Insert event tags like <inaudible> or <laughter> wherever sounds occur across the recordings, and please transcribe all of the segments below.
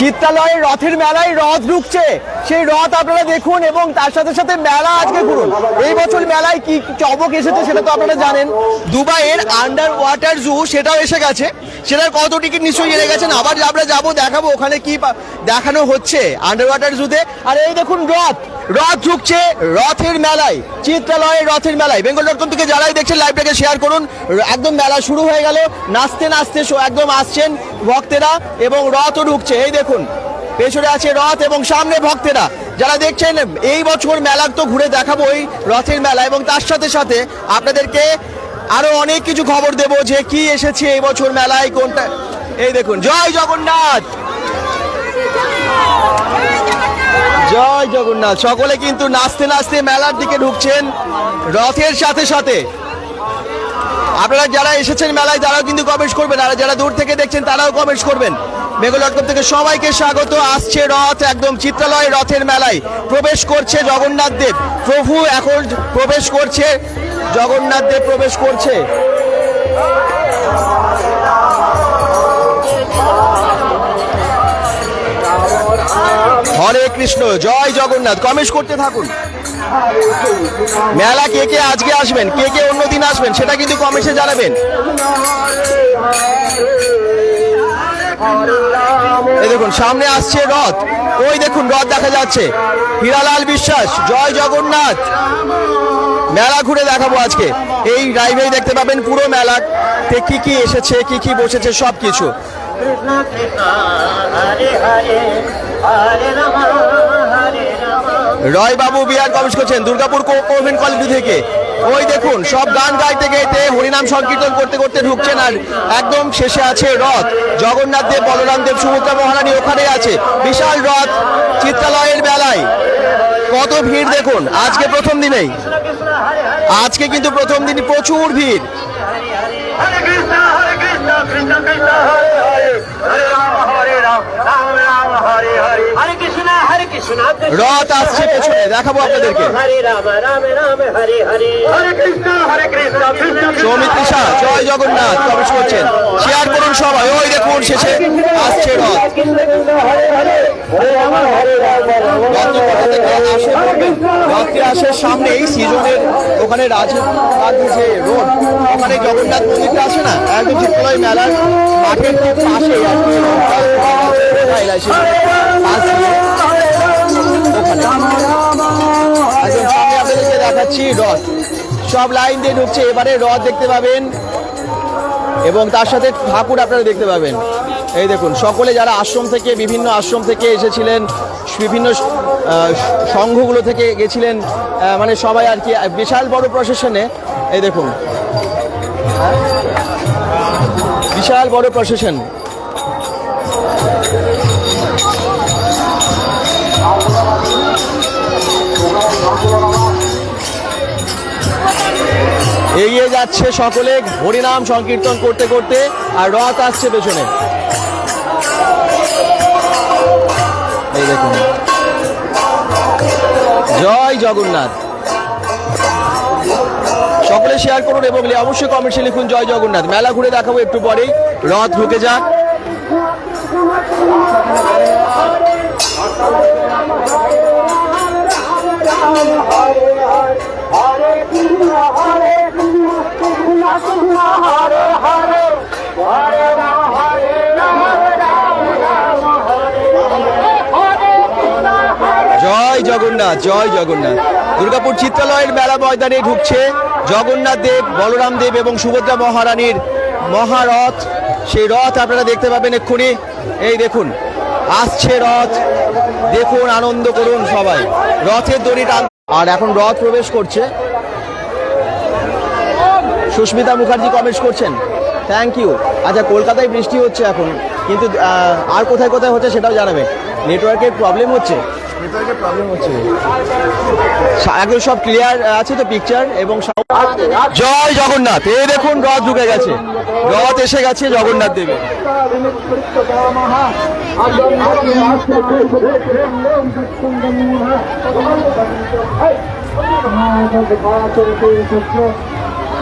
চিত্রালয়ের রথের মেলায় রথ ঢুকছে। সেই রথ আপনারা দেখুন এবং তার সাথে সাথে মেলা আজকে ঘুরুন। এই বছর মেলায় কি চমক এসেছে সেটা তো আপনারা জানেন। দুবাইয়ের আন্ডার ওয়াটার জু সেটাও এসে গেছে। সেটার কত টিকিট নিশ্চয়ই জেনে গেছেন? আবার আমরা যাব, দেখাবো ওখানে কি দেখানো হচ্ছে আন্ডার ওয়াটার জুতে আর এই দেখুন রথ। রথ ঢুকছে রথের মেলায়, চিত্রালয়ের রথের মেলায়। বেঙ্গল ডট থেকে যারাই দেখছেন লাইভটাকে শেয়ার করুন। একদম মেলা শুরু হয়ে গেল। নাচতে নাচতে একদম আসছেন ভক্তেরা এবং রথও ঢুকছে। এই দেখুন পেছনে আছে রথ এবং সামনে ভক্তেরা। যারা দেখছেন, এই বছর মেলার তো ঘুরে দেখাবো এই রথের মেলা এবং তার সাথে সাথে আপনাদেরকে আরও অনেক কিছু খবর দেব যে কি এসেছে এই বছর মেলায়, কোনটা। এই দেখুন, জয় জগন্নাথ! জয় জগন্নাথ! সকলে কিন্তু নাচতে নাচতে মেলার দিকে ঢুকছেন রথের সাথে সাথে। আপনারা যারা এসেছেন মেলায়, তারাও কিন্তু কমেন্টস করবেন, আর যারা দূর থেকে দেখছেন, তারাও কমেন্টস করবেন। ডট থেকে সবাইকে স্বাগত। আসছে রথ, একদম চিত্রালয় রথের মেলায়। প্রবেশ করছে জগন্নাথ দেব। প্রভু এখন প্রবেশ করছে। জগন্নাথ দেব প্রবেশ করছে। হরে কৃষ্ণ, জয় জগন্নাথ। কমেন্টস করতে থাকুন। মেলা কে কে আজকে আসবেন? কে কে অন্য দিন আসবেন? সেটা কিন্তু কমেন্টে জানাবেন। এই দেখুন, সামনে আসছে রথ। ওই দেখুন, রথ দেখা যাচ্ছে। হীরালাল বিশ্বাস, জয় জগন্নাথ। মেলা ঘুরে দেখাবো আজকে। এই ড্রাইভেই দেখতে পাবেন পুরো মেলা। কি কি এসেছে, কি কি বসেছে সব কিছু রয় বাবু বিহার কমেন্ট করছেন? দুর্গাপুর কোভেন কলেজ থেকে। ওই দেখুন, সব গান গাইতে গাইতে, হরিনাম সংকীর্তন করতে করতে ঢুকছেন আর একদম শেষে আছে রথ। জগন্নাথ দেব, বলরাম দেব সুমিত্রা মহারানী ওখানে আছে। বিশাল রথ চিত্রালয়ের বেলায়। কত ভিড় দেখুন, আজকে প্রথম দিনেই। আজকে কিন্তু প্রথম দিনই প্রচুর ভিড়। হরে রাম হরে রাম রাম রাম, হরে হরে। রথ আসছে পেছনে দেখাবো আপনাদেরকে। হরে রাম রাম রাম হরে হরে। হরে কৃষ্ণ হরে কৃষ্ণ কৃষ্ণ সৌমিত্রিষা জয় জগন্নাথ কমেন্ট করছেন শেয়ার করুন সবাই ওই দেখুন শেষে আসছে রথ। কৃষ্ণ কৃষ্ণ হরে হরে হরে রাম। হরে রাম রথটি আসে বলবেন? রথটি আসে সামনে এই সিজনের ওখানে রাজ রাজ যে রোড ওখানে জগন্নাথ মন্দিরটা আছে না? একদম চিত্রালয় মেলার মাঠের পাশে আর কি। দেখাচ্ছি রথ। সব লাইন দিয়ে ঢুকছে, এবারে রথ দেখতে পাবেন। এবং তার সাথে ঠাকুর আপনারা দেখতে পাবেন। এই দেখুন, সকলে যারা আশ্রম থেকে, বিভিন্ন আশ্রম থেকে এসেছিলেন, বিভিন্ন সংঘগুলো থেকে গেছিলেন মানে সবাই আর কি বিশাল বড় প্রসেশনে এই দেখুন? বিশাল বড় প্রসেশন এগিয়ে যাচ্ছে সকলে হরিনাম সংকীর্তন করতে করতে, আর রথ আসছে পেছনে। জয় জগন্নাথ। সকলে শেয়ার করুন এবং অবশ্যই কমেন্টসে লিখুন, জয় জগন্নাথ। মেলা ঘুরে দেখাবো একটু পরেই। রথ ঢুকে যাক। জয় জগন্নাথ জয় জগন্নাথ। দুর্গাপুর চিত্রালয়ের মেলা ময়দানে ঢুকছে জগন্নাথ দেব, বলরাম দেব এবং সুভদ্রা মহারানীর মহারথ। সেই রথ আপনারা দেখতে পাবেন এক্ষুনি। এই দেখুন, আসছে রথ। দেখুন, আনন্দ করুন সবাই। রথের দড়ি টান আর এখন রথ প্রবেশ করছে। সুস্মিতা মুখার্জি কমেন্টস করছেন। থ্যাংক ইউ আচ্ছা কলকাতায় বৃষ্টি হচ্ছে এখন কিন্তু আর কোথায় কোথায় হচ্ছে সেটাও জানাবে। নেটওয়ার্কের প্রবলেম হচ্ছে। নেটওয়ার্কের প্রবলেম হচ্ছে। সা- সব ক্লিয়ার আছে তো পিকচার এবং জয় জগন্নাথ। এই দেখুন রথ ঢুকে গেছে। রথ এসে গেছে জগন্নাথ দেবের।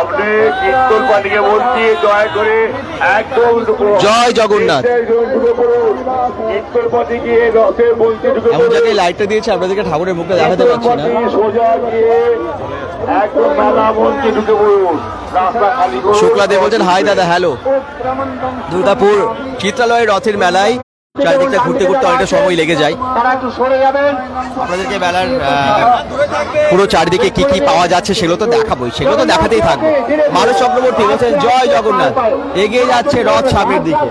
আপনি পাটিকে বলছি দয়া করে একদম জয় জগন্নাথ। পাটি গিয়ে রথের বলতে ঢুকে এমন জায়গায় লাইটটা দিয়েছে আপনাদেরকে ঠাকুরের মুখে দেখাতে পারছি না। সোজা গিয়ে একদম মেলা মঞ্চে ঢুকে পড়ুন। শুক্লাদেব বলছেন হাই দাদা হ্যালো দুর্গাপুর চিত্রালয়ের রথের মেলায় চারিদিকটা ঘুরতে ঘুরতে অনেকটা সময় লেগে যায়। আপনাদেরকে মেলার পুরো চারিদিকে কি কি পাওয়া যাচ্ছে সেগুলো তো দেখাবোই। সেগুলো তো দেখাতেই থাকবে। মানুষ চক্রবর্তী বলছেন জয় জগন্নাথ। এগিয়ে যাচ্ছে রথ সামনের দিকে।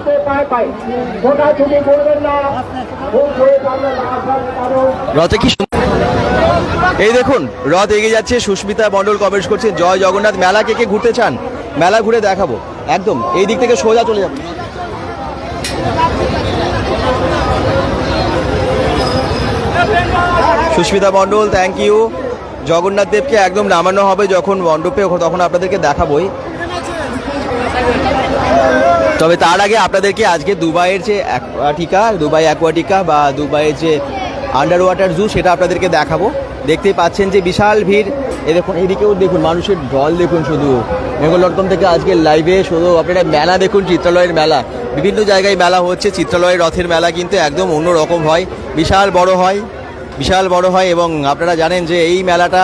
রথে কি এই দেখুন রথ এগিয়ে যাচ্ছে। সুস্মিতা মণ্ডল কমেন্ট করছে জয় জগন্নাথ। মেলা কে কে ঘুরতে চান? মেলা ঘুরে দেখাবো। একদম এই দিক থেকে সোজা চলে যাবে। সুস্মিতা মণ্ডল থ্যাংক ইউ জগন্নাথ দেবকে একদম নামানো হবে যখন মণ্ডপে, তখন আপনাদেরকে দেখাবোই। তবে তার আগে আপনাদেরকে আজকে দুবাইয়ের যে অ্যাকোয়াটিকা দুবাই অ্যাকোয়াটিকা বা দুবাইয়ের যে আন্ডার ওয়াটার জু সেটা আপনাদেরকে দেখাবো। দেখতেই পাচ্ছেন যে বিশাল ভিড়। এ দেখুন, এদিকেও দেখুন, মানুষের ঢল দেখুন শুধু। বেঙ্গল ডট থেকে আজকে লাইভে শুধু আপনারা মেলা দেখুন, চিত্রালয়ের মেলা। বিভিন্ন জায়গায় মেলা হচ্ছে, চিত্রালয়ের রথের মেলা কিন্তু একদম অন্য রকম হয়। বিশাল বড় হয়। বিশাল বড় হয় এবং আপনারা জানেন যে এই মেলাটা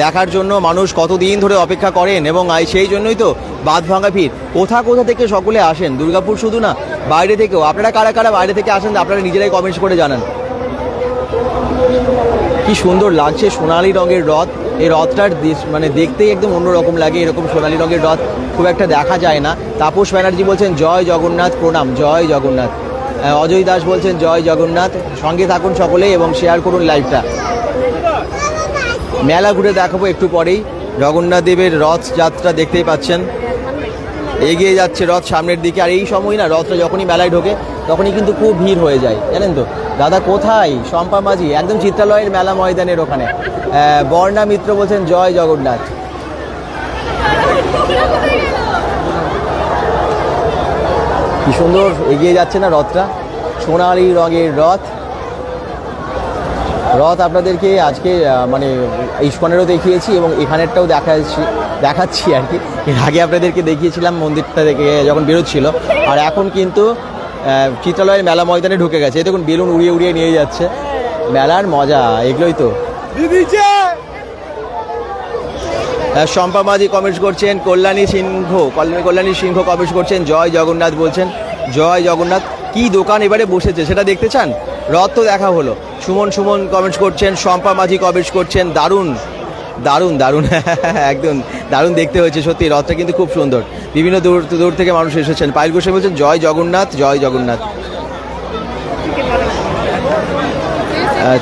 দেখার জন্য মানুষ কতদিন ধরে অপেক্ষা করেন এবং সেই জন্যই তো বাদ ভাঙা ভিড়। কোথা কোথা থেকে সকলে আসেন? দুর্গাপুর শুধু না, বাইরে থেকেও। আপনারা কারা কারা বাইরে থেকে আসেন আপনারা নিজেরাই কমেন্টস করে জানান। কি সুন্দর লাগছে সোনালি রঙের রথ। এই রথটার মানে দেখতেই একদম অন্যরকম লাগে, এরকম সোনালি রঙের রথ খুব একটা দেখা যায় না। তাপস ব্যানার্জি বলছেন, জয় জগন্নাথ প্রণাম, জয় জগন্নাথ। অজয় দাস বলছেন, জয় জগন্নাথ। সঙ্গে থাকুন সকলে এবং শেয়ার করুন লাইভটা মেলা ঘুরে দেখাবো একটু পরেই। জগন্নাথ দেবের রথ যাত্রা দেখতেই পাচ্ছেন। এগিয়ে যাচ্ছে রথ সামনের দিকে। আর এই সময় না, রথটা যখনই মেলায় ঢোকে, তখনই কিন্তু খুব ভিড় হয়ে যায়। জানেন তো? দাদা কোথায়? শম্পা মাঝি, একদম চিত্রালয়ের মেলা ময়দানের ওখানে। বর্ণা মিত্র বলছেন, জয় জগন্নাথ। কি সুন্দর, এগিয়ে যাচ্ছে না রথটা। সোনালি রঙের রথ। রথ আপনাদেরকে আজকে মানে ইস্কনেরও দেখিয়েছি এবং এখানেরটাও দেখাচ্ছি দেখাচ্ছি আর কি। এর আগে আপনাদেরকে দেখিয়েছিলাম, মন্দিরটা থেকে যখন বেরোচ্ছিল। আর এখন কিন্তু চিত্রালয়ের মেলা ময়দানে ঢুকে গেছে। দেখুন, বেলুন উড়িয়ে উড়িয়ে নিয়ে যাচ্ছে। মেলার মজা, এগুলোই তো। শম্পা মাঝি কমেন্টস করছেন, কল্যাণী সিংহ কল্যাণী সিংহ কমেন্টস করছেন, জয় জগন্নাথ বলছেন, জয় জগন্নাথ, কি দোকান এবারে বসেছে, সেটা দেখতে চান? রথ তো দেখা হলো। সুমন সুমন কমেন্টস করছেন, শম্পা মাঝি কমেন্টস করছেন, দারুণ দারুণ দারুণ, <laughs> একদম দারুণ দেখতে হয়েছে, সত্যি রথটা কিন্তু খুব সুন্দর। বিভিন্ন দূর দূর থেকে মানুষ এসেছেন। পাইল গোসাই বলছেন, জয় জগন্নাথ জয় জগন্নাথ।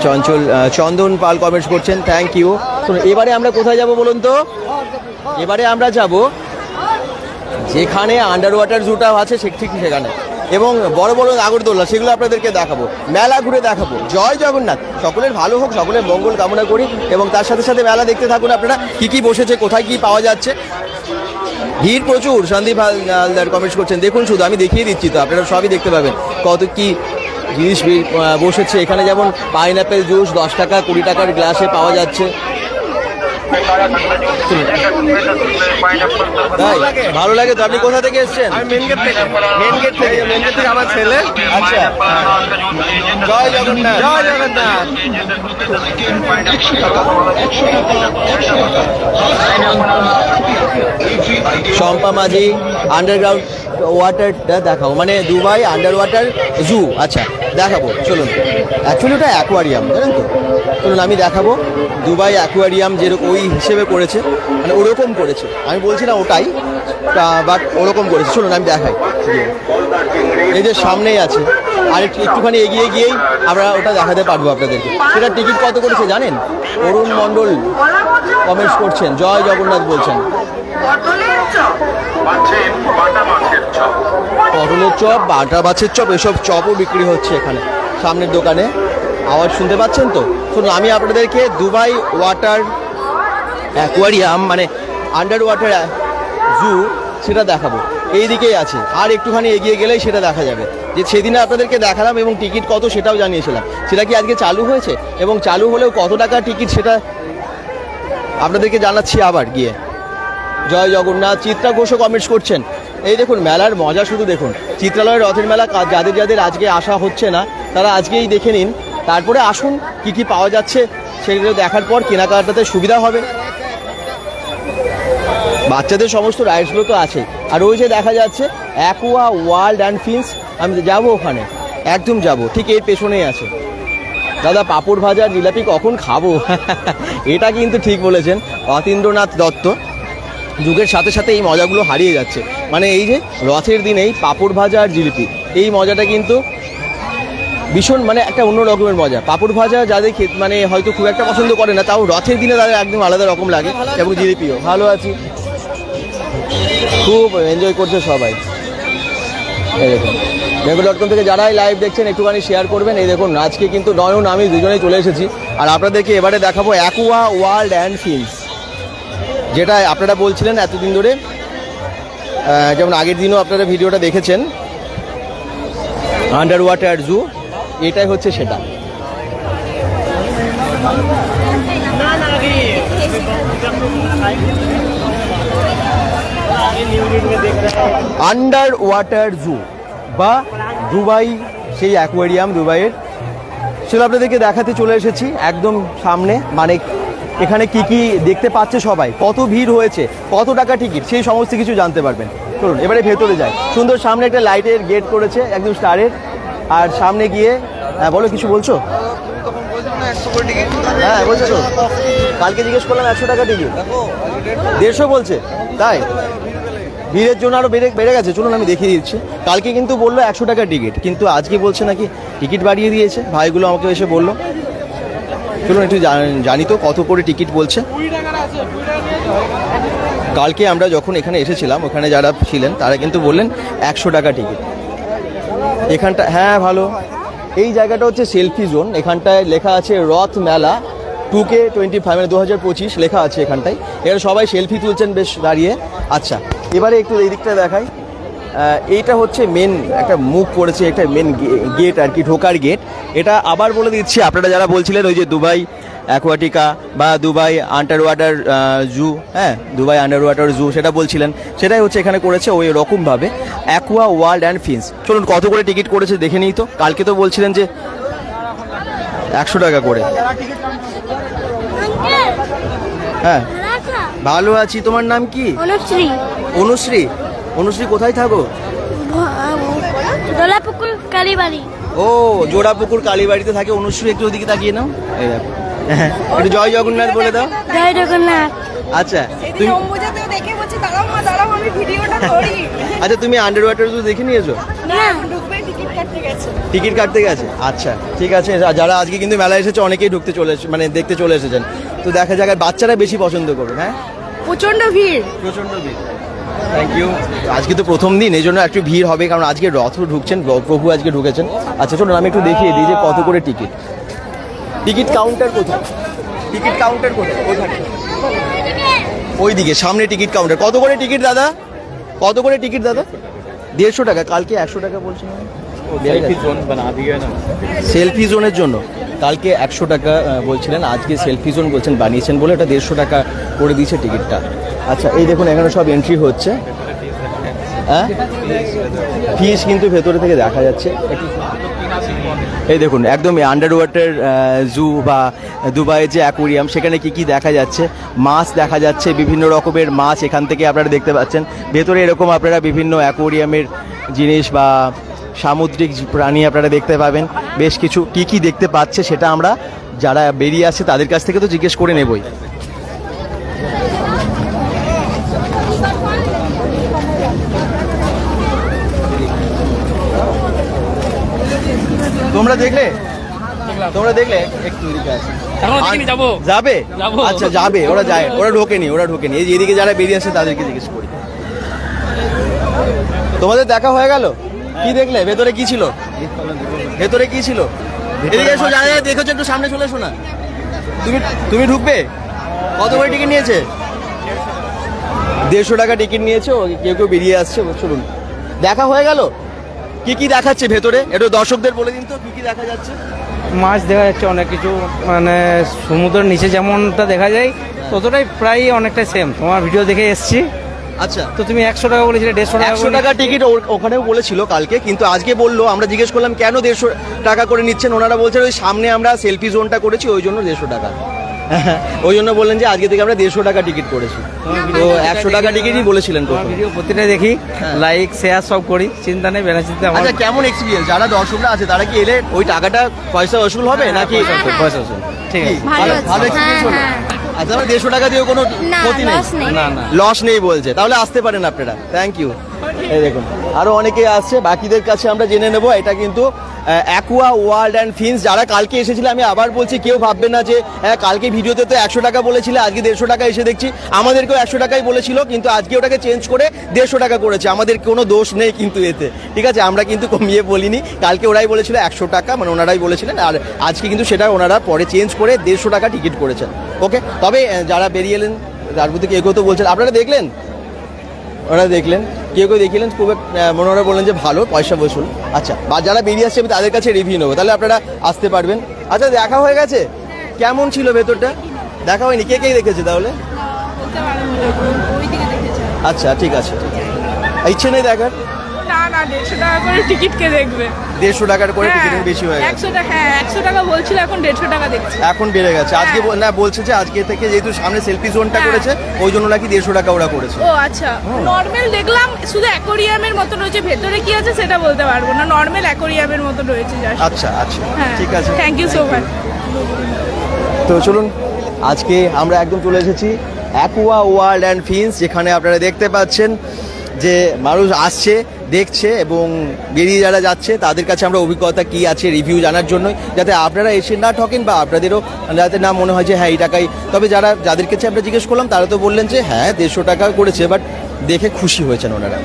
চঞ্চল চন্দন পাল কমেন্টস করছেন থ্যাংক ইউ শুনুন, এবারে আমরা কোথায় যাব বলুন তো? এবারে আমরা যাব যেখানে আন্ডার ওয়াটার জুটা আছে, সে ঠিক সেখানে। এবং বড় বড় নাগরদোল্লা সেগুলো আপনাদেরকে দেখাবো। মেলা ঘুরে দেখাবো। জয় জগন্নাথ। সকলের ভালো হোক, সকলের মঙ্গল কামনা করি এবং তার সাথে সাথে মেলা দেখতে থাকুন আপনারা, কি কি বসেছে, কোথায় কি পাওয়া যাচ্ছে। ভিড় প্রচুর, সন্দীপ হালদার কমেন্টস করছেন, দেখুন শুধু, আমি দেখিয়ে দিচ্ছি তো, আপনারা সবই দেখতে পাবেন। কত কি জিনিস বসেছে, এখানে যেমন পাইনঅ্যাপেল জুস দশ টাকা, কুড়ি টাকার গ্লাসে পাওয়া যাচ্ছে। তাই? ভালো লাগে তো? আপনি কোথা থেকে এসেছেন? মেন গেট থেকে। মেন গেট থেকে। মেন গেট থেকে আমার ছেলে। আচ্ছা। জয় জগন্নাথ। জয় জগন্নাথ। শম্পা মাঝি আন্ডারগ্রাউন্ড ওয়াটারটা দেখাবো মানে দুবাই আন্ডার ওয়াটার জু আচ্ছা দেখাবো, চলুন। অ্যাকচুয়ালি ওটা অ্যাকোয়ারিয়াম জানেন তো? চলুন, আমি দেখাবো। দুবাই অ্যাকোয়ারিয়াম যেরকম ওই হিসেবে করেছে। মানে ওরকম করেছে। আমি বলছি না ওটাই বাট ওরকম করেছে। চলুন, আমি দেখাই। এই যে সামনেই আছে। আর একটু- একটুখানি এগিয়ে গিয়েই আমরা ওটা দেখাতে পারব আপনাদেরকে। সেটা টিকিট কত করেছে জানেন? অরুণ মণ্ডল কমেন্টস করছেন, জয় জগন্নাথ বলছেন। পটলের চপ? বাটা মাছের চপ। পটলের চপ বাটা মাছের চপ এসব চপও বিক্রি হচ্ছে এখানে। সামনের দোকানে। আওয়াজ শুনতে পাচ্ছেন তো? শুনুন আমি আপনাদেরকে দুবাই ওয়াটার অ্যাকোয়ারিয়াম মানে আন্ডার ওয়াটার জু সেটা দেখাবো। এই দিকেই আছে। আর একটুখানি এগিয়ে গেলেই সেটা দেখা যাবে। যে সেদিনে আপনাদেরকে দেখালাম এবং টিকিট কত সেটাও জানিয়েছিলাম। সেটা কি আজকে চালু হয়েছে? এবং চালু হলেও কত টাকা টিকিট সেটা আপনাদেরকে জানাচ্ছি আবার গিয়ে। জয় জগন্নাথ। চিত্রা ঘোষও কমেন্টস করছেন। এই দেখুন, মেলার মজা শুধু দেখুন। চিত্রালয়ের রথের মেলা যাদের যাদের আজকে আসা হচ্ছে না, তারা আজকেই দেখে নিন। তারপরে আসুন, কি কি পাওয়া যাচ্ছে, সেগুলো দেখার পর কেনাকাটাতে সুবিধা হবে। বাচ্চাদের সমস্ত রাইডসগুলো তো আছে। আর ওই যে দেখা যাচ্ছে অ্যাকোয়া ওয়ার্ল্ড অ্যান্ড ফিন্স আমি যাব ওখানে। একদম যাব, ঠিক এর পেছনেই আছে। দাদা, পাঁপড় ভাজা জিলাপি কখন খাব? <laughs> এটা কিন্তু ঠিক বলেছেন। অতীন্দ্রনাথ দত্ত। যুগের সাথে সাথে এই মজাগুলো হারিয়ে যাচ্ছে। মানে এই যে রথের দিনেই পাঁপড় ভাজা আর জিলিপি, এই মজাটা কিন্তু ভীষণ মানে একটা অন্য রকমের মজা। পাঁপড় ভাজা যাদের খেত মানে হয়তো খুব একটা পছন্দ করে না, তাও রথের দিনে তাদের একদম আলাদা রকম লাগে এবং জিলিপিও। ভালো আছি। খুব এনজয় করছে সবাই। বেঙ্গল ডট কম থেকে যারাই লাইভ দেখছেন, একটুখানি শেয়ার করবেন। এই দেখুন, আজকে কিন্তু নয়ন, আমি দুজনেই চলে এসেছি। আর আপনাদেরকে এবারে দেখাবো অ্যাকুয়া ওয়ার্ল্ড অ্যান্ড ফিল্ডস যেটা আপনারা বলছিলেন এতদিন ধরে যেমন আগের দিনও আপনারা ভিডিওটা দেখেছেন আন্ডার ওয়াটার জু এটাই হচ্ছে সেটা। আন্ডার ওয়াটার জু বা দুবাই, সেই অ্যাকোয়ারিয়াম দুবাইয়ের। সেটা আপনাদেরকে দেখাতে চলে এসেছি, একদম সামনে মানে এখানে কি কি দেখতে পাচ্ছে সবাই? কত ভিড় হয়েছে? কত টাকা টিকিট সেই সমস্ত কিছু জানতে পারবেন। চলুন, এবারে ভেতরে যাই। সুন্দর সামনে একটা লাইটের গেট করেছে একদম স্টারের আর সামনে গিয়ে হ্যাঁ বলো, কিছু বলছো? হ্যাঁ বলছো। কালকে জিজ্ঞেস করলাম একশো টাকা টিকিট দেড়শো বলছে। তাই? ভিড়ের জন্য আরও বেড়ে বেড়ে গেছে। চলুন, আমি দেখিয়ে দিচ্ছি। কালকে কিন্তু বলল একশো টাকা টিকিট কিন্তু আজকে বলছে নাকি টিকিট বাড়িয়ে দিয়েছে। ভাইগুলো আমাকে এসে বলল। চলুন একটু জান- তো কত করে টিকিট বলছে। কালকে আমরা যখন এখানে এসেছিলাম, ওখানে যারা ছিলেন, তারা কিন্তু বললেন একশো টাকা টিকিট। এখানটা হ্যাঁ ভালো। এই জায়গাটা হচ্ছে সেলফি জোন। এখানটায় লেখা আছে রথ মেলা টু কে টোয়েন্টি ফাইভ মানে দু হাজার পঁচিশ লেখা আছে এখানটায়। এখানে সবাই সেলফি তুলছেন বেশ দাঁড়িয়ে। আচ্ছা এবারে একটু এই দিকটা দেখাই। এইটা হচ্ছে মেন একটা মুখ করেছে একটা মেন গেট আর কি ঢোকার গেট এটা আবার বলে দিচ্ছি আপনারা যারা বলছিলেন ওই যে দুবাই অ্যাকোয়াটিকা বা দুবাই আন্ডার ওয়াটার জু হ্যাঁ দুবাই আন্ডার ওয়াটার জু সেটা বলছিলেন সেটাই হচ্ছে এখানে করেছে ওই রকমভাবে। Aqua World and Fins. চলুন কত করে টিকিট করেছে দেখে নিই তো। কালকে তো বলছিলেন যে একশো টাকা করে। হ্যাঁ। ভালো আছি তোমার নাম কি? অনুশ্রী। অনুশ্রী। অনুশ্রী কোথায় থাকো? দোলাপুকুর কালীবাড়ি। ও জোড়াপুকুর কালীবাড়িতে থাকে। অনুশ্রী একটু ওদিকে তাকিয়ে নাও। এই দেখো। হ্যাঁ, একটু জয় জগন্নাথ বলে দাও। জয় জগন্নাথ। আচ্ছা তুমি অম্বুজাতেও দেখে বলছে দাঁড়াও মা দাঁড়াও আমি ভিডিওটা করি আচ্ছা তুমি আন্ডার ওয়াটার দেখে নিয়েছো? না টিকিট কাটতে গেছে। টিকিট কাটতে গেছে। আচ্ছা ঠিক আছে। যারা আজকে কিন্তু মেলায় এসেছে অনেকেই ঢুকতে চলে এসে- মানে দেখতে চলে এসেছেন। তো দেখা যাক আর বাচ্চারা বেশি পছন্দ করবে হ্যাঁ? প্রচণ্ড ভিড়। প্রচণ্ড ভিড়। থ্যাংক ইউ আজকে তো প্রথম দিন এই জন্য একটু ভিড় হবে কারণ আজকে রথ ঢুকছেন প্রভু আজকে ঢুকেছেন। আচ্ছা চলুন আমি একটু দেখিয়ে দিই যে কত করে টিকিট। টিকিট কাউন্টার কোথায়? টিকিট কাউন্টার কোথায়? ওখানে ওইদিকে সামনে টিকিট কাউন্টার কত করে টিকিট দাদা? কত করে টিকিট দাদা? দেড়শো টাকা কালকে একশো টাকা বলছেন সেলফি জোনের জন্য। কালকে একশো টাকা বলছিলেন আজকে সেলফি জোন বলছেন বানিয়েছেন বলে এটা দেড়শো টাকা করে দিয়েছে টিকিটটা। আচ্ছা এই দেখুন, এখানে সব এন্ট্রি হচ্ছে। হ্যাঁ? ফিস কিন্তু ভেতরে থেকে দেখা যাচ্ছে। এই দেখুন, একদম আন্ডার ওয়াটার জু বা দুবাইয়ের যে অ্যাকোরিয়াম সেখানে কি কি দেখা যাচ্ছে? মাছ দেখা যাচ্ছে, বিভিন্ন রকমের মাছ এখান থেকে আপনারা দেখতে পাচ্ছেন। ভেতরে এরকম আপনারা বিভিন্ন অ্যাকোরিয়ামের জিনিস বা সামুদ্রিক প্রাণী আপনারা দেখতে পাবেন। বেশ কিছু কি কি দেখতে পাচ্ছে সেটা আমরা, যারা বেরিয়ে আসছে তাদের কাছ থেকে তো জিজ্ঞেস করে নেবই। তোমরা দেখলে? তোমরা দেখলে? একটু এদিকে আছে। যাব। যাবে? আচ্ছা যাবে। ওরা যায়। ওরা ঢোকেনি ওরা ঢোকেনি এই এদিকে যারা বেরিয়ে আসে তাদেরকে জিজ্ঞেস করি। তোমাদের দেখা হয়ে গেল? কি দেখলে? ভেতরে কি ছিল? ভেতরে কি ছিল? এদিকে এসো দেখেছ একটু সামনে চলে এসো না। তুমি তুমি ঢুকবে? কত করে টিকিট নিয়েছে? দেড়শো টাকা টিকিট নিয়েছে কেউ কেউ বেরিয়ে আসছে চলুন দেখা হয়ে গেল? কি কি দেখাচ্ছে ভেতরে? একটু দর্শকদের বলে দিন তো কি কি দেখা যাচ্ছে? মাছ দেখা যাচ্ছে অনেক কিছু মানে সমুদ্রের নিচে যেমনটা দেখা যায় ততটাই প্রায় অনেকটাই সেম তোমার ভিডিও দেখে এসছি। আচ্ছা। তো তুমি একশো টাকা বলেছিলে দেড়শো টাকা একশো টাকা টিকিট ওখানেও বলেছিল কালকে কিন্তু আজকে বলল আমরা জিজ্ঞেস করলাম কেন দেড়শো টাকা করে নিচ্ছেন? ওনারা বলছেন ওই সামনে আমরা সেলফি জোনটা করেছি ওই জন্য দেড়শো টাকা। <laughs> ওই জন্য বললেন যে আজকে থেকে আমরা দেড়শো টাকা টিকিট করেছি। তো একশো টাকা টিকিটই বলেছিলেন। ভিডিও প্রতিটা দেখি লাইক শেয়ার সব করি চিন্তা নেই বেলা চিন্তা আমার আচ্ছা কেমন এক্সপিরিয়েন্স যারা দর্শকরা আছে তারা কি এলে ওই টাকাটা পয়সা ওসুল হবে নাকি পয়সা আছে। ঠিক আছে। ভালো ভালো এক্সপিরিয়েন্স হলো। হ্যাঁ, আচ্ছা আমরা দেড়শো টাকা দিয়ে কোনো ক্ষতি নেই? নেই। না না। লস নেই বলছে। তাহলে আসতে পারেন আপনারা। থ্যাংক ইউ এই দেখুন। আরও অনেকে আসছে বাকিদের কাছে আমরা জেনে নেব। এটা কিন্তু অ্যাকুয়া ওয়ার্ল্ড অ্যান্ড ফিন্স যারা কালকে এসেছিল, আমি আবার বলছি, কেউ ভাববে না যে কালকে ভিডিওতে তো একশো টাকা বলেছিল, আজকে দেড়শো টাকা এসে দেখছি। আমাদেরকেও একশো টাকাই বলেছিল, কিন্তু আজকে ওটাকে চেঞ্জ করে দেড়শো টাকা করেছে। আমাদের কোনো দোষ নেই কিন্তু এতে। ঠিক আছে? আমরা কিন্তু কমিয়ে বলিনি। কালকে ওরাই বলেছিল একশো টাকা মানে ওনারাই বলেছিলেন, আর আজকে কিন্তু সেটা ওনারা পরে চেঞ্জ করে দেড়শো টাকা টিকিট করেছেন। ওকে তবে যারা বেরিয়ে এলেন, তার মধ্যে কেউ কেউ তো বলছেন, আপনারা দেখলেন? ওরা দেখলেন কেউ কেউ দেখিলেন খুব মনে বললেন যে ভালো পয়সা বসুন। আচ্ছা বা যারা বেরিয়ে আসছে আমি তাদের কাছে রিভিউ নেব। তাহলে আপনারা আসতে পারবেন। আচ্ছা দেখা হয়ে গেছে? কেমন ছিল ভেতরটা? দেখা হয়নি? কে কে দেখেছে তাহলে? আচ্ছা ঠিক আছে। ইচ্ছে নেই দেখার? না দেড়শো টাকা করে টিকিট কে দেখবে। দেড়শো টাকার করে টিকিট বেশি হয়ে গেছে। একশো টাকা হ্যাঁ একশো টাকা বলছিল এখন দেড়শো টাকা দেখছি। এখন বেড়ে গেছে। আজকে বল- না বলছে যে আজকে থেকে যেহেতু সামনে সেলফি জোনটা হ্যাঁ। করেছে ওই জন্য নাকি দেড়শো টাকা ওরা করেছে। ও আচ্ছা। নর্মাল দেখলাম শুধু অ্যাকোরিয়ামের মতো রয়েছে। ভেতরে কি আছে সেটা বলতে পারব না। নর্মাল অ্যাকোরিয়ামের মতো রয়েছে। আচ্ছা আচ্ছা। হ্যাঁ। ঠিক আছে। থ্যাংক ইউ সো মাচ তো চলুন আজকে আমরা একদম চলে এসেছি অ্যাকুয়া ওয়ার্ল্ড অ্যান্ড ফিন্স যেখানে আপনারা দেখতে পাচ্ছেন যে মানুষ আসছে, দেখছে এবং বেরিয়ে যারা যাচ্ছে, তাদের কাছে আমরা অভিজ্ঞতা কি আছে রিভিউ জানার জন্য যাতে আপনারা এসে না ঠকেন বা আপনাদেরও যাতে না মনে হয় যে হ্যাঁ এই টাকাই। তবে যারা, যাদের কাছে আমরা জিজ্ঞেস করলাম, তারা তো বললেন যে হ্যাঁ দেড়শো টাকা করেছে বাট দেখে খুশি হয়েছেন ওনারা।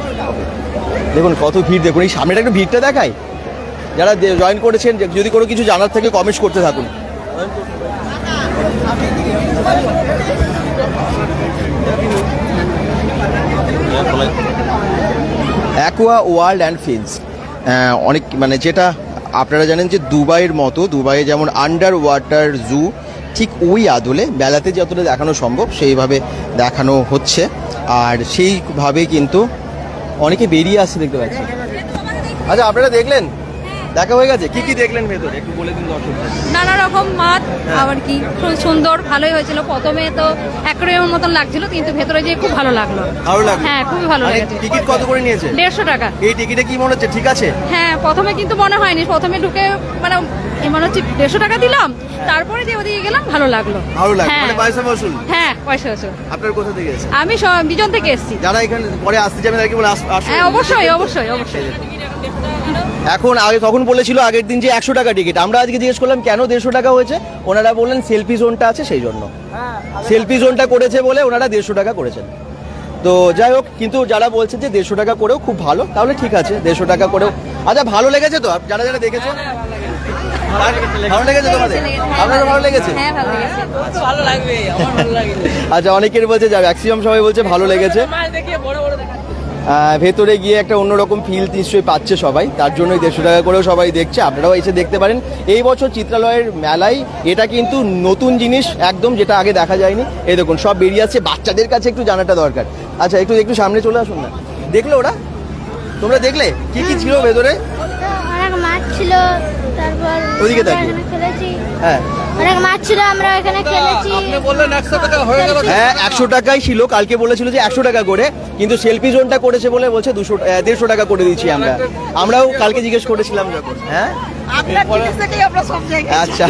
দেখুন, কত ভিড়, দেখুন, এই সামনেটা একটু ভিড়টা দেখায় যারা জয়েন করেছেন যদি কোনো কিছু জানার থেকে কমেন্টস করতে থাকুন। অ্যাকোয়া ওয়ার্ল্ড অ্যান্ড ফিন্স অনেক মানে যেটা আপনারা জানেন যে দুবাইয়ের মতো, দুবাইয়ে যেমন আন্ডার ওয়াটার জু ঠিক ওই আদলে বেলাতে যতটা দেখানো সম্ভব, সেইভাবে দেখানো হচ্ছে। আর সেইভাবে কিন্তু অনেকে বেরিয়ে আসছে দেখতে পাচ্ছি। আচ্ছা আপনারা দেখলেন? দেখা হয়ে গেছে? কি কি দেখলেন ভেতরে? একটু বলে দিন দর্শকদের। নানা রকম মাছ আবার কি খুব সুন্দর ভালোই হয়েছিল। প্রথমে তো অ্যাকোরিয়ামের মতন লাগছিল কিন্তু ভেতরে যেয়ে খুব ভালো লাগল। ভালো লাগল? হ্যাঁ খুবই ভালো মানে লেগেছে। টিকিট কত করে নিয়েছে? দেড়শো টাকা। এই টিকিটে কি মনে হচ্ছে ঠিক আছে? হ্যাঁ প্রথমে কিন্তু মনে হয়নি। প্রথমে ঢুকে মানে মনে হচ্ছে দেড়শো টাকা দিলাম তারপরে যে ওদিকে গেলাম ভালো লাগল। ভালো লাগল। হ্যাঁ। মানে পয়সা বসুল হ্যাঁ পয়সা আছে আপনার কোথা থেকে এসেছে আমি বিজন থেকে এসেছি। যারা এখানে পরে আসতে যাবেন তাদেরকে বলে আসুন। হ্যাঁ অবশ্যই অবশ্যই অবশ্যই। এখন আগে কখন বলেছিল আগের দিন যে একশো টাকা টিকিট আমরা আজকে জিজ্ঞেস করলাম কেন দেড়শো টাকা হয়েছে? ওনারা বললেন সেলফি জোনটা আছে সেই জন্য। সেলফি জোনটা করেছে বলে ওনারা দেড়শো টাকা করেছেন। তো যাই হোক কিন্তু যারা বলছেন যে দেড়শো টাকা করেও খুব ভালো তাহলে ঠিক আছে দেড়শো টাকা করেও। আচ্ছা ভালো লেগেছে তো? যারা যারা দেখেছ? ভালো লেগেছে তোমাদের? ভালো লেগেছে? হ্যাঁ ভালো লেগেছে। আচ্ছা অনেকের বলছে যা ম্যাক্সিমাম সবাই বলছে ভালো লেগেছে। ভেতরে গিয়ে একটা অন্যরকম ফিল নিশ্চয়ই পাচ্ছে সবাই। তার জন্যই দেড়শো টাকা করেও সবাই দেখছে। আপনারাও এসে দেখতে পারেন। এই বছর চিত্রালয়ের মেলায় এটা কিন্তু নতুন জিনিস একদম যেটা আগে দেখা যায়নি। এই দেখুন, সব বেরিয়ে আসছে। বাচ্চাদের কাছে একটু জানাটা দরকার। আচ্ছা একটু একটু সামনে চলে আসুন না। দেখলে ওরা? তোমরা দেখলে? কি কি ছিল ভেতরে? ছিল। তারপর ওদিকে তাকিয়ে। খেলেছি। হ্যাঁ। অনেক মাছ ছিল আমরা এখানে খেলেছি। হ্যাঁ টাকাই ছিল কালকে বলেছিল যে একশো টাকা করে কিন্তু সেলফি জোনটা করেছে বলে বলছে দুশো দেড়শো টাকা করে দিচ্ছি আমরা। আমরাও কালকে জিজ্ঞেস করেছিলাম যখন হ্যাঁ? আচ্ছা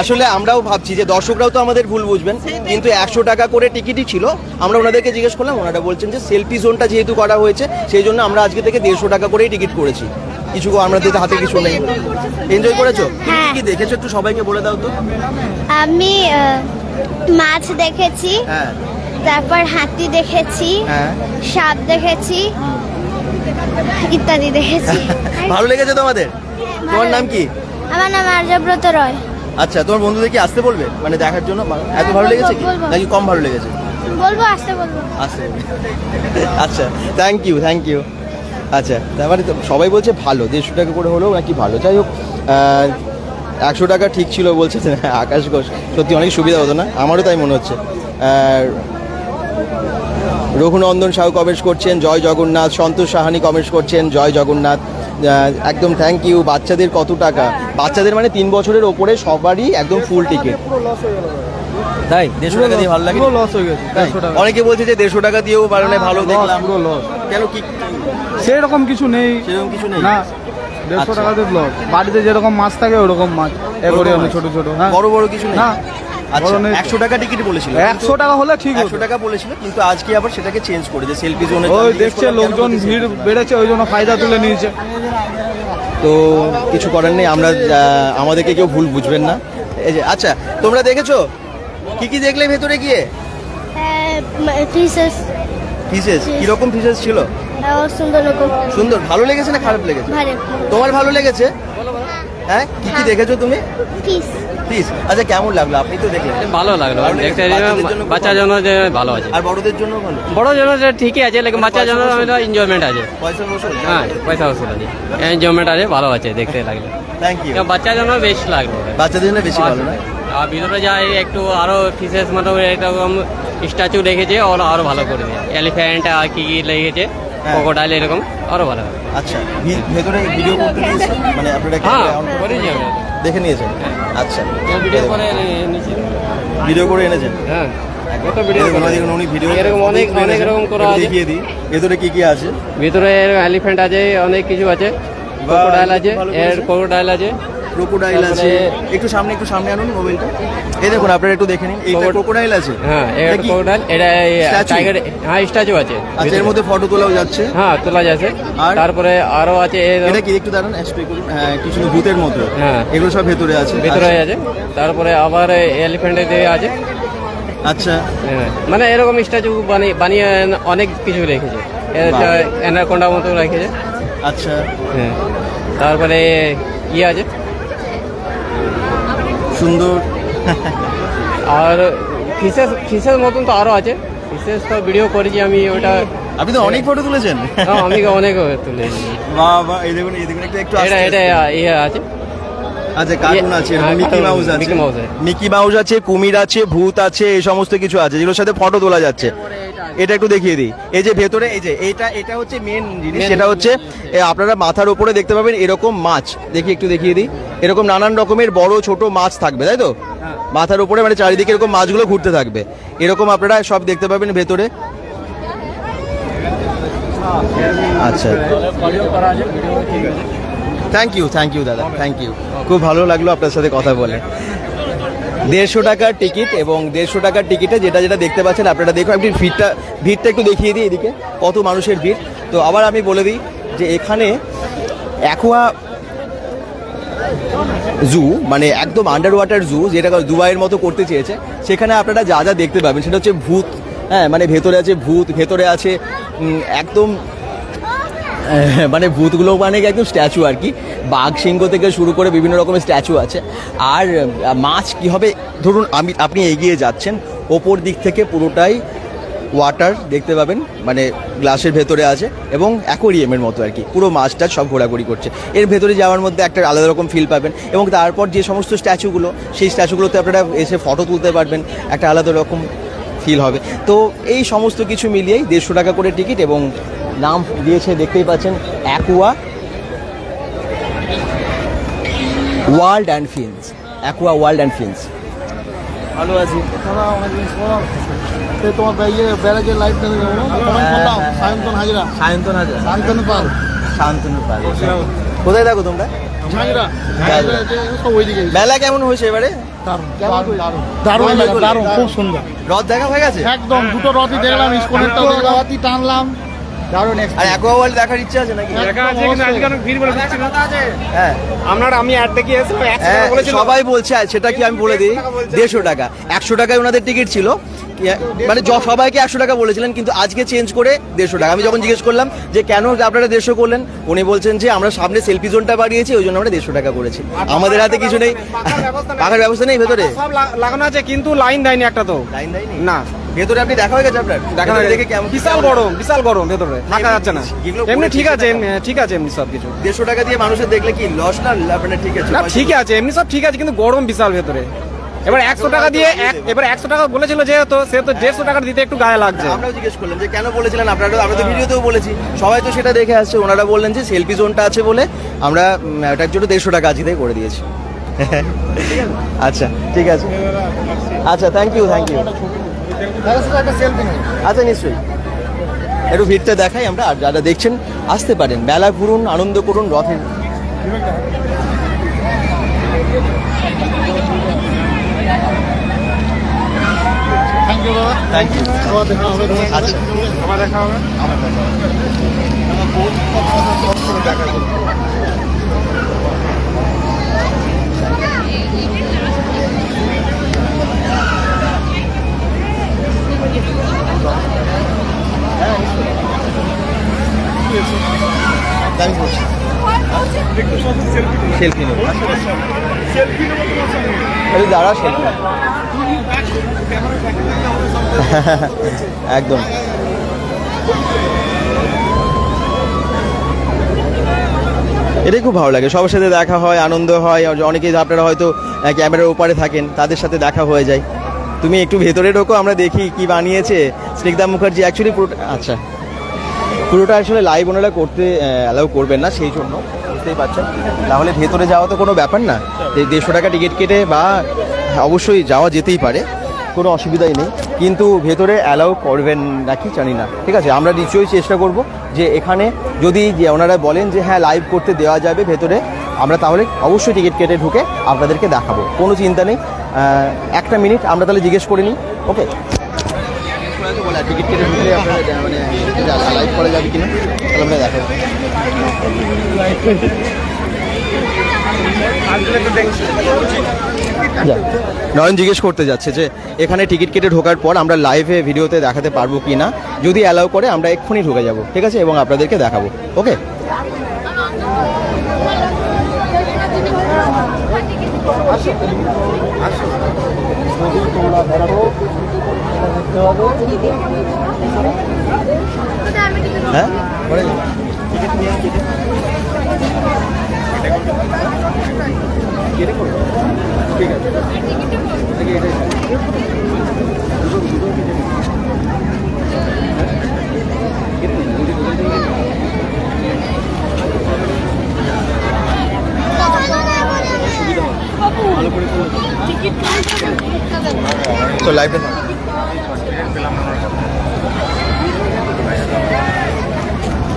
আসলে আমরাও ভাবছি যে দর্শকরাও তো আমাদের ভুল বুঝবেন কিন্তু একশো টাকা করে টিকিটই ছিল। আমরা ওনাদেরকে জিজ্ঞেস করলাম ওনারা বলছেন যে সেলফি জোনটা যেহেতু করা হয়েছে সেই জন্য আমরা আজকে থেকে দেড়শো টাকা করেই টিকিট করেছি। কিছু আমাদের হাতে কিছু নেই। এনজয় করেছ? কি হ্যাঁ। কি দেখেছ? একটু সবাইকে বলে দাও তো। আমি মাছ দেখেছি হ্যাঁ। তারপর হাতি দেখেছি হ্যাঁ। সাপ দেখেছি ইত্যাদি দেখেছি। <laughs> ভালো লেগেছে তোমাদের? তোমার নাম কি? আমার নাম আর্যব্রত রয়। আচ্ছা তোমার বন্ধুদের কি আসতে বলবে? মানে দেখার জন্য? এত ভালো লেগেছে কি? নাকি কম ভালো লেগেছে? বলব আসতে বলব। আসতে <laughs> আচ্ছা থ্যাংক ইউ থ্যাংক ইউ আচ্ছা তার মানে তো সবাই বলছে ভালো দেড়শো টাকা করে হলেও নাকি ভালো। যাই হোক একশো টাকা ঠিক ছিল বলছে <laughs> আকাশ ঘোষ। সত্যি অনেক সুবিধা হতো না? আমারও তাই মনে হচ্ছে। আর রঘুনন্দন সাহু কমেন্টস করছেন জয় জগন্নাথ সন্তোষ সাহানি কমেন্টস করছেন জয় জগন্নাথ। একদম থ্যাংক ইউ বাচ্চাদের কত টাকা? বাচ্চাদের মানে তিন বছরের ওপরে সবারই একদম ফুল টিকিট তাই? দেড়শো টাকা দিয়ে ভালো লাগে? লস হয়ে গেছে? অনেকে বলছে যে দেড়শো টাকা দিয়েও মানে ভালো দেখলাম। লস কেন কি সেরকম কিছু নেই। সেরকম কিছু নেই। না দেড়শো আচ্ছা। টাকাতে ব্লগ বাড়িতে যেরকম মাছ থাকে ওরকম মাছ। একুরিয়ামে ছোট ছোট। হ্যাঁ। বড় বড় কিছু নেই। না আচ্ছা একশো টাকা টিকিট বলেছিল। একশো টাকা হলে ঠিক একশো টাকা বলেছিল কিন্তু আজকে আবার সেটাকে চেঞ্জ করে যে সেলফি জোনে ওই দেখছে লোকজন ভিড় বেড়েছে ওই জন্য ফায়দা তুলে নিয়েছে। তো কিছু করার নেই আমরা আমাদেরকে কেউ ভুল বুঝবেন না। এই যে আচ্ছা তোমরা দেখেছ? কি কি দেখলে ভেতরে গিয়ে? ফিসেস ফিসেস কীরকম ফিসেস ছিল? সুন্দর ভালো লেগেছে না খারাপ লেগেছে? তোমার ভালো লেগেছে? হ্যাঁ কি কি দেখেছ তুমি? প্লিজ আচ্ছা কেমন লাগল? আপনি তো দেখলেন। ভালো লাগল। লেগেছে? জন্য বাচ্চার জন্য যে ভালো আছে। আর বড়দের জন্য ভালো। বড় জন্য যে ঠিকই আছে লেকিন বাচ্চার জন্য এনজয়মেন্ট আছে। পয়সা হ্যাঁ পয়সা ওসুল আছে। এনজয়মেন্ট আছে ভালো আছে দেখতে লাগল। থ্যাংক ইউ বাচ্চার জন্য বেশ লাগল। বাচ্চাদের জন্য বেশি ভালো না? আর ভিতরে যাই একটু আরও ফিসেস মতো এরকম স্ট্যাচু রেখেছে ওরা আরও ভালো করে দেয় এলিফ্যান্ট আর কি কি লেগেছে। হ্যাঁ। ক্রোকোডাইল এরকম আরও ভালো হবে। আচ্ছা ভেতরে ভিডিও করতে দিয়েছে? মানে আপনারা হ্যাঁ করেছি আমরা দেখে নিয়েছেন? আচ্ছা। ভিডিও করে এনে- ভিডিও করে এনেছেন? হ্যাঁ। ভেতরে কি কি আছে? ভিতরে এলিফ্যান্ট আছে অনেক কিছু আছে। ক্রোকোডাইল আছে এর। ক্রোকোডাইল আছে। ক্রোকোডাইল আছে। একটু সামনে একটু সামনে আনুন মোবাইলটা। এই দেখুন আপনারা একটু দেখে নিন। এইটা ক্রোকোডাইল আছে। হ্যাঁ এটা ক্রোকোডাইল এটা টাইগার হ্যাঁ স্ট্যাচু আছে। আচ্ছা এর মধ্যে ফটো তোলাও যাচ্ছে। হ্যাঁ তোলা যাচ্ছে? তারপরে আরও আছে এটা কি? একটু দাঁড়ান স্প্রে করুন হ্যাঁ কিছু ভূতের মতো। হ্যাঁ। এগুলো সব ভেতরে আছে। ভিতরে। আছে। তারপরে আবার এলিফ্যান্টের দিয়ে আছে। আচ্ছা। হ্যাঁ, মানে এরকম স্ট্যাচু বানিয়ে বানিয়ে অনেক কিছু রেখেছে। বাহ। অ্যানাকোন্ডা মতো রেখেছে। আচ্ছা। হ্যাঁ তারপরে ইয়ে আছে। সুন্দর। আর ফিসেস ফিসের মতন তো আরও আছে। ফিসেস তো ভিডিও করেছি আমি ওটা আপনি তো অনেক ফটো তুলেছেন। হ্যাঁ, আমি অনেক তুলেছি। বাহ বাহ এই দেখুন এই দেখুন একটু একটু এটা এটা ইয়ে আছে। আচ্ছা কার্টুন আছে হ্যাঁ, মাউস আছে মিকি মাউস আছে। মিকি মাউস আছে কুমির আছে ভূত আছে এই সমস্ত কিছু আছে যেগুলোর সাথে ফটো তোলা যাচ্ছে। এটা একটু দেখিয়ে দিই। এই যে ভেতরে এই যে এটা এটা হচ্ছে মেন জিনিস সেটা হচ্ছে আপনারা মাথার উপরে দেখতে পাবেন এরকম মাছ। দেখি একটু দেখিয়ে দিই। এরকম নানান রকমের বড় ছোট মাছ থাকবে তাই তো? মাথার উপরে মানে চারিদিকে এরকম মাছগুলো ঘুরতে থাকবে। এরকম আপনারা সব দেখতে পাবেন ভেতরে। আচ্ছা। থ্যাংক ইউ থ্যাংক ইউ দাদা। থ্যাংক ইউ খুব ভালো লাগল আপনার সাথে কথা বলে। দেড়শো টাকার টিকিট এবং দেড়শো টাকার টিকিটে যেটা যেটা দেখতে পাচ্ছেন আপনারা দেখুন আপনি ভিড়টা ভিড়টা একটু দেখিয়ে দিই এদিকে, কত মানুষের ভিড়। তো আবার আমি বলে দিই যে এখানে অ্যাকোয়া জু মানে একদম আন্ডার ওয়াটার জু যেটা দুবাইয়ের মতো করতে চেয়েছে, সেখানে আপনারা যা যা দেখতে পাবেন, সেটা হচ্ছে ভূত হ্যাঁ মানে ভেতরে আছে ভূত, ভেতরে আছে একদম <laughs> মানে ভূতগুলো মানে একদম স্ট্যাচু আর কি। বাঘ সিংহ থেকে শুরু করে বিভিন্ন রকমের স্ট্যাচু আছে। আর মাছ কি হবে? ধরুন আমি, আপনি এগিয়ে যাচ্ছেন, ওপর দিক থেকে পুরোটাই ওয়াটার দেখতে পাবেন মানে গ্লাসের ভেতরে আছে এবং অ্যাকোরিয়ামের মতো আর কি। পুরো মাছটা সব ঘোরাঘুরি করছে। এর ভেতরে যাওয়ার মধ্যে একটা আলাদা রকম ফিল পাবেন এবং তারপর যে সমস্ত স্ট্যাচুগুলো সেই স্ট্যাচুগুলোতে আপনারা এসে ফটো তুলতে পারবেন, একটা আলাদা রকম ফিল হবে। তো এই সমস্ত কিছু মিলিয়েই দেড়শো টাকা করে টিকিট এবং নাম দিয়েছে দেখতেই পাচ্ছেন Aqua World and Fins Aqua World and Fins ভালো আছি। তোমার ইয়ে ব্যারাজের দেখে করলাম সায়ন্তন হাজরা। সায়ন্তন হাজার। সায়ন্তন পাল। শান্তনু পাল। কোথায় থাকো তোমরা? মেলা কেমন হয়েছে এবারে? দারুণ। দারুণ। খুব সুন্দর। রথ দেখা হয়ে গেছে? একদম দুটো রথই দেখলাম ইস্কনেরটাও দেখলাম। রথই টানলাম। দারুণ আর অ্যাকুয়া ওয়ার্ল্ড দেখার ইচ্ছা আছে নাকি? হ্যাঁ। আপনার আমি অ্যাড দেখি এসে হ্যাঁ, সবাই বলছে আর সেটা কি আমি বলে দিই? দেড়শো টাকা। একশো টাকায় ওনাদের টিকিট ছিল। মানে সবাইকে একশো টাকা বলেছিলেন কিন্তু আজকে চেঞ্জ করে দেড়শো টাকা। আমি যখন জিজ্ঞেস করলাম যে কেন আপনারা দেড়শো করলেন? উনি বলছেন যে আমরা সামনে সেলফি জোনটা বাড়িয়েছি ওই জন্য আমরা দেড়শো টাকা করেছি। আমাদের হাতে কিছু নেই। পাখার ব্যবস্থা নেই। ভেতরে? লাগানো আছে কিন্তু লাইন দেয়নি একটা তো। লাইন দেয়নি? না। ভেতরে আপনি দেখা হয়ে গেছে আপনার? দেখা যায় দেখে কেমন? বিশাল গরম বিশাল গরম ভেতরে। থাকা যাচ্ছে না। এমনি ঠিক আছে ঠিক আছে এমনি সব কিছু। দেড়শো টাকা দিয়ে মানুষের দেখলে কি লস না আপনার ঠিক আছে না ঠিক আছে এমনি সব ঠিক আছে কিন্তু গরম বিশাল ভেতরে। এবার একশো টাকা দিয়ে এবার একশো টাকা বলেছিল যেহেতু সে তো দেড়শো টাকা দিতে একটু গায়ে লাগছে। আমরাও জিজ্ঞেস করলাম যে কেন বলেছিলেন? আপনারা আমরা তো ভিডিওতেও বলেছি। সবাই তো সেটা দেখে আসছে ওনারা বললেন যে সেলফি জোনটা আছে বলে আমরা ওটার জন্য দেড়শো টাকা আজকে করে দিয়েছি। <laughs> আচ্ছা ঠিক আছে। আচ্ছা থ্যাংক ইউ থ্যাংক ইউ আচ্ছা নিশ্চয়ই। একটু ভিড়টা দেখাই আমরা আর যারা দেখছেন আসতে পারেন। মেলা ঘুরুন আনন্দ করুন রথের। আচ্ছা। আমি বলছি। সেলফি নেব। দাঁড়া, সেলফি একদম। এটাই খুব ভালো লাগে। সবার সাথে দেখা হয়, আনন্দ হয়। অনেকেই আপনারা হয়তো ক্যামেরার ওপারে থাকেন, তাদের সাথে দেখা হয়ে যায়। তুমি একটু ভেতরে ঢোকো, আমরা দেখি কি বানিয়েছে। স্নিগ্ধা মুখার্জি অ্যাকচুয়ালি পুরোটা আচ্ছা। পুরোটা আসলে লাইভ ওনারা করতে অ্যালাউ করবেন না, সেই জন্য, বুঝতেই পারছেন। তাহলে ভেতরে যাওয়া তো কোনো ব্যাপার না। দেড়শো টাকা টিকিট কেটে বা অবশ্যই যাওয়া যেতেই পারে, কোনো অসুবিধাই নেই। কিন্তু ভেতরে অ্যালাউ করবেন নাকি জানি না। ঠিক আছে, আমরা নিশ্চয়ই চেষ্টা করব যে এখানে যদি যে ওনারা বলেন যে হ্যাঁ লাইভ করতে দেওয়া যাবে ভেতরে, আমরা তাহলে অবশ্যই টিকিট কেটে ঢুকে আপনাদেরকে দেখাবো। কোনো চিন্তা নেই। একটা মিনিট, আমরা তাহলে জিজ্ঞেস করে নিই। ওকে টিকিট কেটে ঢুকলে আপনারা লাইভ করা যাবে কিনা, তাহলে আমরা নয়ন জিজ্ঞেস করতে যাচ্ছে যে, এখানে টিকিট কেটে ঢোকার পর আমরা লাইভে ভিডিওতে দেখাতে পারব কি না যদি অ্যালাউ করে, আমরা এক্ষুনি ঢুকে যাব, ঠিক আছে? এবং আপনাদেরকে দেখাবো ওকে হ্যাঁ পরে করব? ঠিক আছে আগে এটাই দুটো দুটো কেটে নিই। কেটে নিই, দুটো দুটো কেটে নিই। সুবিধা হয়। ভালো করে করলে তো। তো লাইভটা থাক।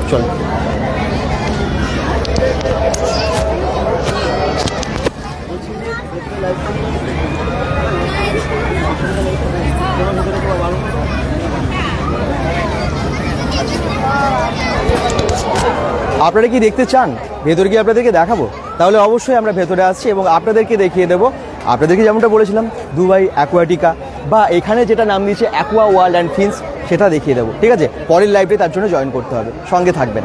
চল আপনারা কি দেখতে চান? ভেতর কি আপনাদেরকে দেখাবো? তাহলে অবশ্যই আমরা ভেতরে আসছি এবং আপনাদেরকে দেখিয়ে দেবো। আপনাদেরকে যেমনটা বলেছিলাম, দুবাই, অ্যাকোয়াটিকা বা এখানে যেটা নাম দিয়েছে অ্যাকোয়া ওয়ার্ল্ড অ্যান্ড ফিন্স সেটা দেখিয়ে দেবো। ঠিক আছে? পরের লাইভে তার জন্য জয়েন করতে হবে। সঙ্গে থাকবেন।